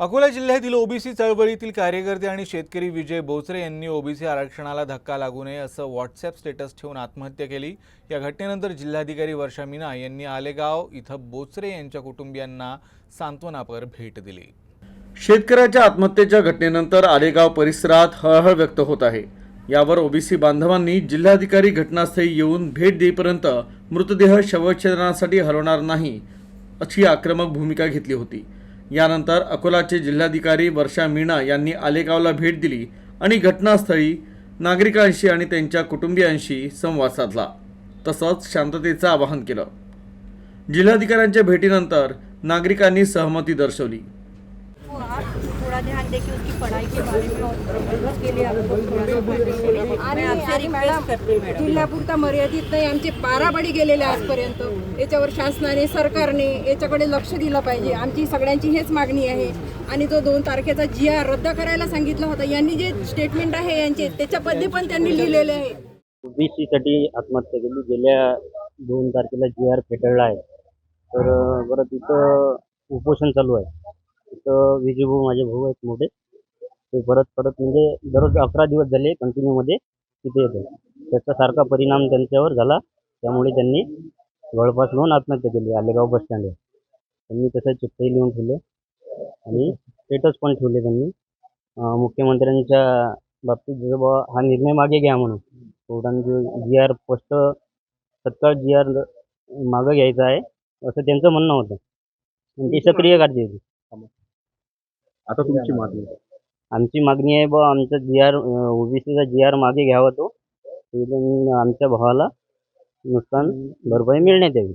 अकोला जिल्ह्यातील ओबीसी चळवळीतील कार्यकर्ते आणि शेतकरी विजय बोचरे यांनी ओबीसी आरक्षणाला धक्का लागू नये असं व्हॉट्सअप स्टेटस ठेवून आत्महत्या केली. या घटनेनंतर जिल्हाधिकारी वर्षा मीना यांनी आलेगाव इथं बोचरे यांच्या कुटुंबियांना सांत्वनापर भेट दिली. शेतकऱ्याच्या आत्महत्येच्या घटनेनंतर आलेगाव परिसरात हळहळ व्यक्त होत आहे. यावर ओबीसी बांधवांनी जिल्हाधिकारी घटनास्थळी येऊन भेट देईपर्यंत मृतदेह शवच्छेदनासाठी हलवणार नाही अशी आक्रमक भूमिका घेतली होती. यानंतर अकोलाचे जिल्हाधिकारी वर्षा मीणा यांनी आलेगावला भेट दिली आणि घटनास्थळी नागरिकांशी आणि त्यांच्या कुटुंबियांशी संवाद साधला. तसंच शांततेचं आवाहन केलं. जिल्हाधिकाऱ्यांच्या भेटीनंतर नागरिकांनी सहमती दर्शवली. थोड़ा ध्यान दें कि उसकी पढ़ाई के बारे में और उसके लिए आपको थोड़ा सा ध्यान दें। मैं आपसे रिक्वेस्ट करती हूँ मैडम जिल्ह्यापुरता मर्यादित नाही आमचे बारा बडी गेलेले आहे आजपर्यंत. याच्यावर शासनाने सरकारने याच्याकडे लक्ष दिलं पाहिजे. आमची सगळ्यांची हेच मागणी आहे. आणि जो दोन तारखेचा जी आर रद्द करायला सांगितलं होतं. यांनी जे स्टेटमेंट आहे यांचे त्याच्यामध्ये पण त्यांनी लिहिलेले आहे. ओबीसीसाठी आत्महत्या केली. गेल्या दोन तारखेला जी आर फेटाळला आहे. तर बरं तिथं उपोषण चालू आहे. तिथं विजय भाऊ माझे भाऊ आहेत मोठे. ते परत परत म्हणजे दररोज अकरा दिवस झाले कंटिन्यूमध्ये तिथे येते त्याचा सारखा परिणाम त्यांच्यावर झाला. त्यामुळे त्यांनी जवळपास लोन आत्महत्या केली आलेगाव बस स्टँडवर त्यांनी तसं चिठ्ठी लिहून ठेवले आणि स्टेटस पण ठेवले त्यांनी. मुख्यमंत्र्यांच्या बाबतीत जसं हा निर्णय मागे घ्या म्हणून. कोर्टाने जी आर स्पष्ट तत्काळ जी आर मागं घ्यायचा आहे असं त्यांचं म्हणणं होतं. आणि ती सक्रिय काढली होती आता तुमची मागणी आमची मागणी आहे बा आमचा जी आर ओबीसीचा जी आर मागे घ्यावा तो. आमच्या भावाला नुकसान भरपाई मिळण्यात यावी